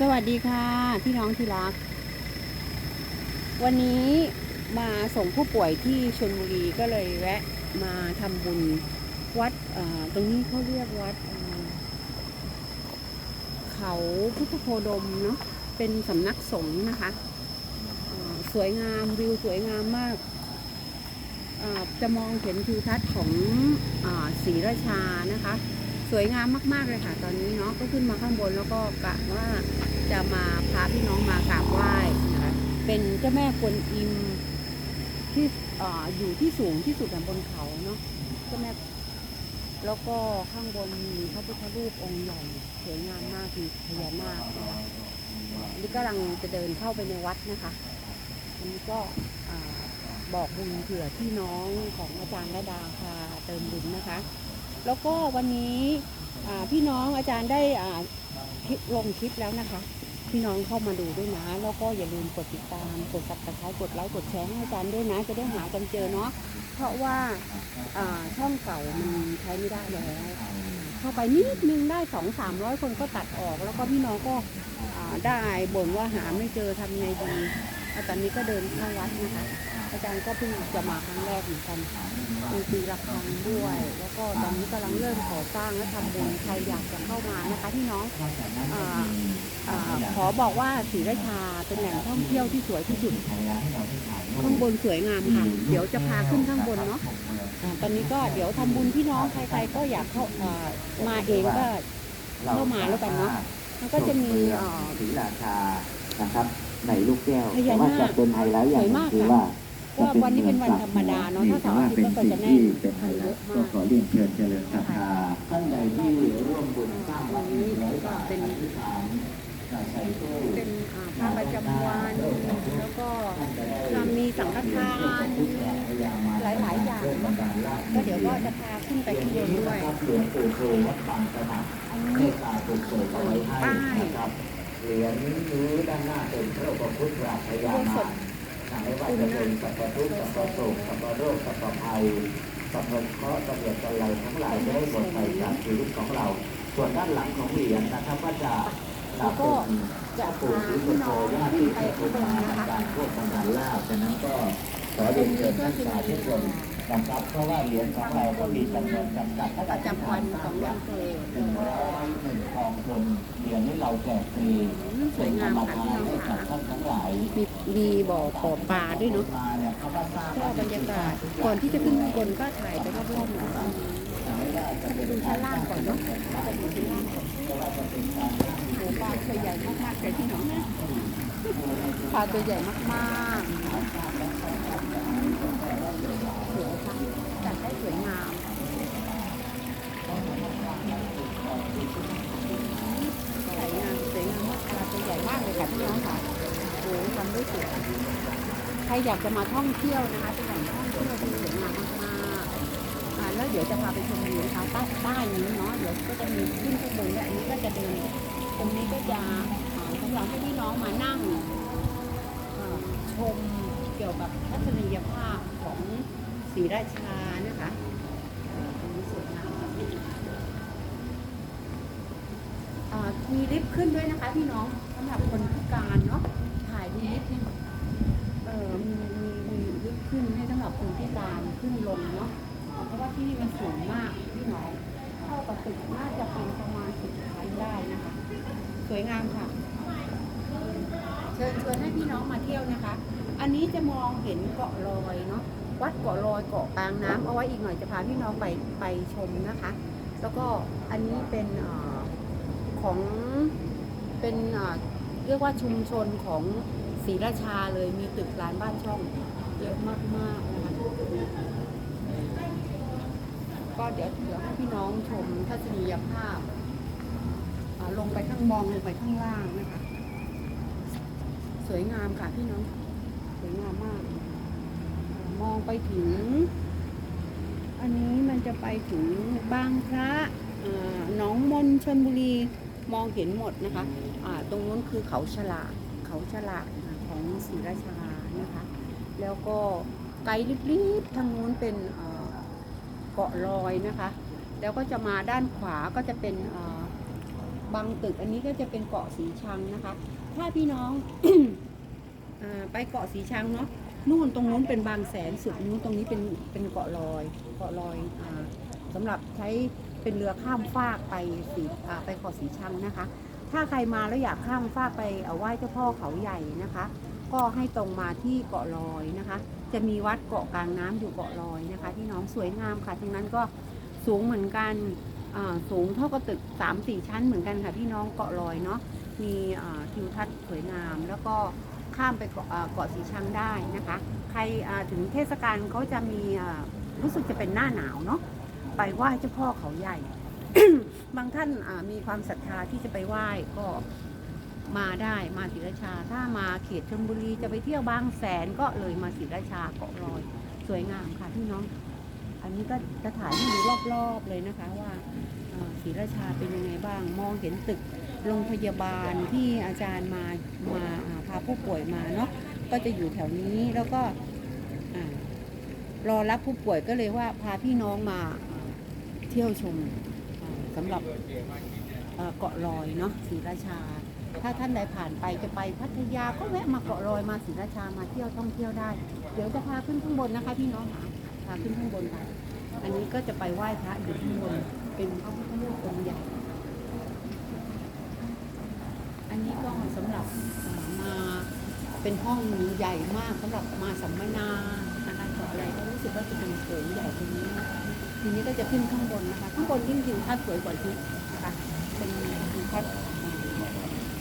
สวัสดีค่ะ พี่น้องที่รัก วันนี้มาส่งผู้ป่วยที่ชลบุรีก็เลยแวะมาทำบุญวัดตรงนี้เขาเรียกวัด เขาพุทธโคดมเนาะเป็นสำนักสงฆ์นะคะ สวยงามวิวสวยงามมากจะมองเห็นทิวทัศน์ของศรีราชานะคะ สวยงามมากๆเลยค่ะ ตอนนี้เนาะก็ขึ้นมาข้างบนแล้วก็กะว่าจะมาพาพี่น้องมากราบไหว้นะคะเป็นเจ้าแม่กวนอิมที่ออยู่ที่สูงที่สุดบนเขาเนาะเจ้าแม่แล้วก็ข้างบนมีพระพุทธรูปองค์ใหญ่สวยงามมากมีพญานาคนะคะนี่กำลังจะเดินเข้าไปในวัดนะคะอันนี้ก็อบอกบุญเผื่อพี่น้องของอาจารย์ระดาค่ะเติมบุญนะคะ แล้วก็วันนี้พี่น้องอาจารย์ได้ลงคลิปแล้วนะคะ พี่น้องเข้ามาดูด้วยนะ แล้วก็อย่าลืมกดติดตามกด subscribe กดไลค์กดแชร์ให้อาจารย์ด้วยนะ จะได้หากันเจอเนาะเพราะว่าช่องเก่ามันใช้ไม่ได้แล้วเข้าไปนิดนึงได้สองสามร้อยคนก็ตัดออก แล้วก็พี่น้องก็ได้บ่นว่าหาไม่เจอทำไงดี อะตอนนี้ก็เดินเข้าวัดนะคะ อาจารย์ก็เพิ่งจะมาครั้งแรกเหมือนกันมีตีระฆังด้วย แล้วก็ตอนนี้กำลังเริ่มก่อสร้างและทำบุญใครอยากจะเข้ามานะคะพี่น้องอ่าอ่าขอบอกว่าศรีราชาเป็นแหล่งท่องเที่ยวที่สวยที่สุด ข้างบนสวยงามค่ะ เดี๋ยวจะพาขึ้นข้างบนเนาะอ่าตอนนี้ก็เดี๋ยวทำบุญพี่น้องใครๆก็อยากเข้าอ่ามาเองก็เข้ามาแล้วกันเนาะมันก็จะมีเอ่อศรีราชานะครับ ในลูกแก้วพญาแต่ว่านาคจะเป็นไฮไลท์อย่างหนึ่งคือว่าก็วันนี้เป็นวันธรรมดาเนาะถ้าเสาร์อาทิตย์ก็จะแน่นเป็นไฮไลเยอะท์มาก็กขอเรียนเชิญเจริญศรัทธาท่านใดที่ร่วมบุญสร้างวัวัดนหนึ่นี้งร้อยก็บาทเป็นใส่ตู้เป็นอ่าพระประจำวันแล้วก็มีสังฆทานหลายๆอย่างเนาะก็เดี๋ยวก็จะพาขึ้นไปข้างบนด้วยหลวงปู่โตวัดบางสมัครอัน เหรียญนี้ด้านหน้าเป็นพระอุปคุตราชยามารไม่ว่าจะเป็นสัพพทุกข์สัพพโศกสัพพโรคสัพพภัยสัพพเคราะห์สัพพอะไรทั้งหลายได้หมดไปจากชีวิตของเรา ส่วนด้านหลังของเหรียญนะครับก็จะแล้วก็จะพาพี่น้องขึ้นไปข้างบนนะคะการพวกทางการลาบฉะนั้นก็ขอเรียนเชิญท่านสาธุชนนะครับเพราะว่าเหรียญของเราก็มีจำนวนจำกัดประจำวันของวันเกิดหนึ่งร้อยหนึ่งกองทุน เหรียญนี้เราแจกฟรีสวยงามค่ะพี่น้องให้กัค่ะบท่านทั้งหลายมีมีบ่อบ่อปลาด้วยเนาะมาเนี่ยเขาก็สร้างก็บรรยากาศก่อนที่จะขึ้นข้างบนก็ถ่ายไปรอบๆหน่อยก็ไปดูชั้นล่างก่อนเนาะไปดูชั้นล่างก่อนโอ้ปลาตัวใหญ่มากๆเลยพี่น้องปลาตัวใหญ่มากๆสวยค่ะจัดได้สวยงาม มากปลาตัวใหญ่มากเลยค่ะพี่น้องค่ะโอ้ทำได้สวยใครอยากจะมาท่องเที่ยวนะคะเป็นแหล่งท่องเที่ยวที่สวยงามมากๆอ่าแล้วเดี๋ยวจะพาไปชมวิวนะคะใต้ใต้นี้เนาะเดี๋ยวก็จะมีขึ้นข้างบนและอันนี้ก็จะเดินตรงนี้ก็จะสำหรับให้พี่น้องมานั่งชมเกี่ยวกับทัศนียภาพของศรีราชานะคะ มีลิฟต์ขึ้นด้วยนะคะพี่น้องสำหรับคนพิการเนาะถ่ายลิฟต์เออมีมีมีลิฟต์ขึ้นให้สำหรับคนพิการขึ้นลงเนาะเพราะว่าที่นี่มันสูงมากพี่น้องเข้ากับตึกน่าจะเป็นประมาณสิบชั้นได้นะคะ สวยงามค่ะ เชิญชวนให้พี่น้องมาเที่ยวนะคะ อันนี้จะมองเห็นเกาะลอยเนาะวัดเกาะลอยเกาะกลางน้ำเอาไว้อีกหน่อยจะพาพี่น้องไปไปชมนะคะ แล้วก็อันนี้เป็นเออ ของเป็นเรียกว่าชุมชนของศรีราชาเลยมีตึกร้านบ้านช่องเยอะมากๆนะคะก็เดี๋ยวเดี๋ยวให้พี่น้องชมทัศนียภาพลงไปข้างมองลงไปข้างล่างนะคะ สวยงามค่ะพี่น้อง สวยงามมาก มองไปถึง อันนี้มันจะไปถึงบางพระอ่าหนองมนชนบุรี มองเห็นหมดนะคะอ่าตรงนู้นคือเขาฉลาเขาฉลาของศรีราชานะคะ แล้วก็ไกลลิบๆทางนู้นเป็นเกาะลอยนะคะ แล้วก็จะมาด้านขวาก็จะเป็นบางตึกอันนี้ก็จะเป็นเกาะสีชังนะคะ ถ้าพี่น้องอไปเกาะสีชังเนาะนู่นตรงนู้นเป็นบางแสนสุดนู้นตรงนี้เป็นเป็นเกาะลอยเกาะลอยอ่าสำหรับใช้ เป็นเรือข้ามฟากไปสีไปเกาะสีชังนะคะ ถ้าใครมาแล้วอยากข้ามฟากไปเอาไหว้เจ้าพ่อเขาใหญ่นะคะ ก็ให้ตรงมาที่เกาะลอยนะคะ จะมีวัดเกาะกลางน้ำอยู่เกาะลอยนะคะที่น้องสวยงามค่ะทั้งนั้นก็สูงเหมือนกันสูงเท่ากับตึก 3 4 ชั้นเหมือนกันค่ะพี่น้องเกาะลอยเนาะมีทิวทัศน์สวยงามแล้วก็ข้ามไปเกาะเกาะสีชังได้นะคะ ใครถึงเทศกาลเขาจะมีรู้สึกจะเป็นหน้าหนาวเนาะ ไปไหว้เจ้าพ่อเขาใหญ่ บางท่านมีความศรัทธาที่จะไปไหว้ก็มาได้มาศรีราชา ถ้ามาเขตชลบุรีจะไปเที่ยวบางแสนก็เลยมาศรีราชาเกาะลอย สวยงามค่ะพี่น้อง อันนี้ก็จะถ่ายให้ดูรอบๆเลยนะคะว่าศรีราชาเป็นยังไงบ้าง มองเห็นตึกโรงพยาบาลที่อาจารย์มามาพาผู้ป่วยมาเนาะก็จะอยู่แถวนี้แล้วก็รอรับผู้ป่วยก็เลยว่าพาพี่น้องมา ที่ยวชมสำหรับเกาะลอยเนาะศรีราชา ถ้าท่านใดผ่านไปจะไปพัทยาก็แวะมาเกาะลอยมาศรีราชามาเที่ยวท่องเที่ยวได้ เดี๋ยวจะพาขึ้นข้างบนนะคะพี่น้องค่ะพาขึ้นข้างบนค่ะอันนี้ก็จะไปไหว้พระอยู่ข้างบนเป็นพระพุทธรูปองค์ใหญ่อันนี้ก็สำหรับมาเป็นห้องใหญ่มากสำหรับมาสัมมนา อะไรก็รู้สึกว่าจะเป็นโถงใหญ่ตรงนี้ ทีนี้ก็จะขึ้นข้างบนนะคะ ข้างบนยิ่งทิวทัศน์สวยกว่าที่นะคะเป็นทิวทัศน์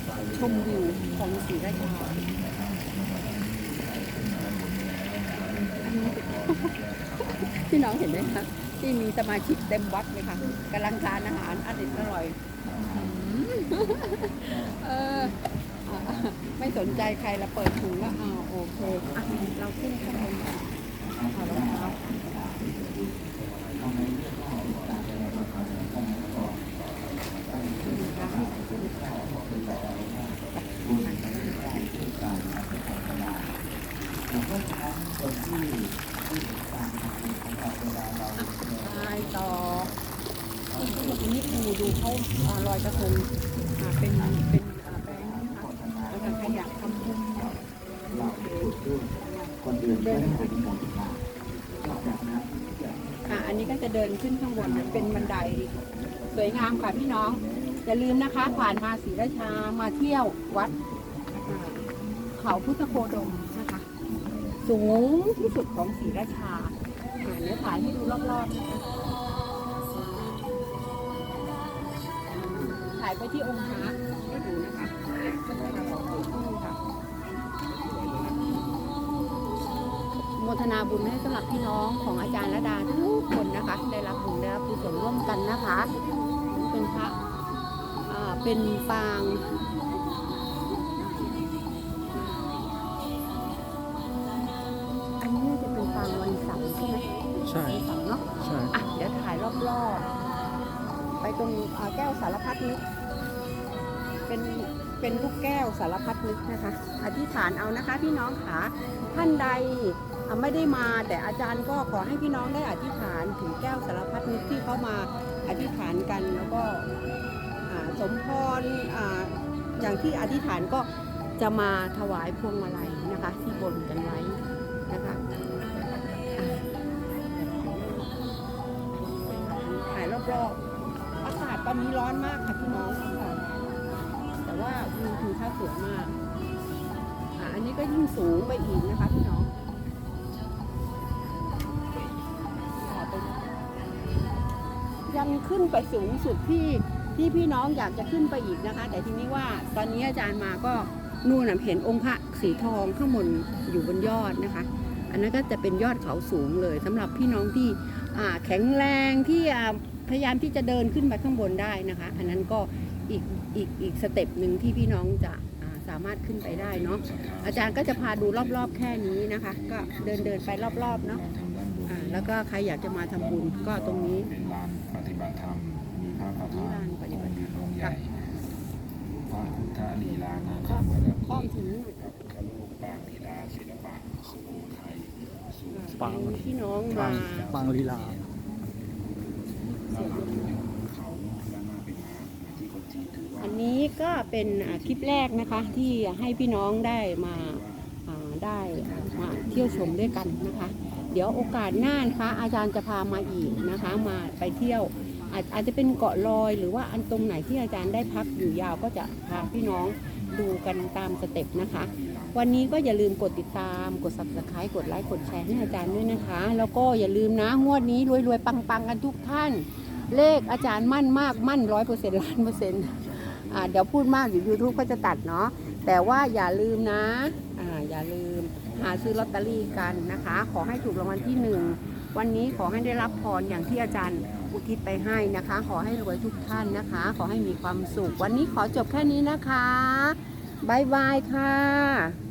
อ่ชมวิวของศรีราชาพี่น้องเห็นไหมคะที่มีสมาชิกเต็มวัดเลยค่ะกำลังทานอาหารอร่อยอร่อยเออไม่สนใจใครละเปิดถุงแล้วอ้าวโอเคอะเราขึ้นข้างบน กันเอารองเท้าไปต่ออันนี้ดูดูเขาอ่าลอยกระทง จะเดินขึ้นข้างบนเป็นบันไดสวยงามค่ะพี่น้อง อย่าลืมนะคะ ผ่านมาศรีราชามาเที่ยววัดเขาพุทธโคดมนะคะ สูงที่สุดของศรีราชาอ่าเดี๋ยวถ่ายให้ดูรอบๆนะคะถ่ายไปที่องค์พระให้ดูนะคะก็จะมาบอกค่ะ โมทนาบุญให้สำหรับพี่น้องของอาจารย์ระดาทุกคนนะคะได้รับบุญได้รับกุศลร่วมกันนะคะ เป็นพระเป็นปางอันนี้น่าจะเป็นปางวันเสาร์ใช่ไหมใช่วันเสาร์เนาะใช่อะเดี๋ยวถ่ายรอบๆ ไปตรงแก้วสารพัดนึกเป็นเป็นลูกแก้วสารพัดนึกนะคะ อธิษฐานเอานะคะพี่น้องค่ะท่านใด ไม่ได้มาแต่อาจารย์ก็ขอให้พี่น้องได้อธิษฐานถึงแก้วสารพัดนึกที่เขามาอธิษฐานกันแล้วก็สมพรออย่างที่อธิษฐานก็จะมาถวายพวงมาลัยนะคะ ที่บนกันไว้นะคะถ่ายรอบๆอากาศตอนนี้ร้อนมากค่ะพี่น้องค่ะแต่ว่าวิวทิวทัศน์สวยมากออันนี้ก็ยิ่งสูงไปอีกนะคะพี่น้อง ยังขึ้นไปสูงสุดที่ที่พี่น้องอยากจะขึ้นไปอีกนะคะ แต่ทีนี้ว่าตอนนี้อาจารย์มาก็นู่นเห็นองค์พระสีทองข้างบนอยู่บนยอดนะคะ อันนั้นก็จะเป็นยอดเขาสูงเลยสำหรับพี่น้องที่แข็งแรงที่พยายามที่จะเดินขึ้นไปข้างบนได้นะคะ อันนั้นก็อีกอีกอีกสเต็ปหนึ่งที่พี่น้องจะสามารถขึ้นไปได้เนาะอาจารย์ก็จะพาดูรอบๆแค่นี้นะคะ ก็เดินเดินไปรอบๆเนาะแล้วก็ใครอยากจะมาทำบุญก็ตรงนี้ ไก่พระพุทธลีลานาคาอมบารมีข้อมถึงพระพุทธรูปปางลีลาศิลปะสุโขทัยสุปังพี่น้องปัมางปังลีลาอันนี้ก็เป็นคลิปแรกนะคะที่ให้พี่น้องได้มาได้มาเที่ยวชมด้วยกันนะคะ เดี๋ยวโอกาสหน้านะคะอาจารย์จะพามาอีกนะคะ มาไปเที่ยว อาจอาจจะเป็นเกาะลอยหรือว่าอันตรงไหนที่อาจารย์ได้พักอยู่ยาวก็จะพาพี่น้องดูกันตามสเต็ปนะคะ วันนี้ก็อย่าลืมกดติดตาม กด subscribe กดไลค์ กดแชร์ให้อาจารย์ด้วยนะคะ แล้วก็อย่าลืมนะ งวดนี้รวยๆ ปังๆ กันทุกท่าน เลขอาจารย์มั่นมาก มั่นร้อยเปอร์เซ็นต์ล้านเปอร์เซ็นต์เดี๋ยวพูดมากอยู่ YouTube ก็จะตัดเนาะ แต่ว่าอย่าลืมนะ อ่า อย่าลืมหาซื้อลอตเตอรี่กันนะคะ ขอให้ถูกรางวัลที่หนึ่ง วันนี้ขอให้ได้รับพรอย่างที่อาจารย์อุทิศไปให้นะคะ ขอให้รวยทุกท่านนะคะ ขอให้มีความสุข วันนี้ขอจบแค่นี้นะคะบายบายค่ะ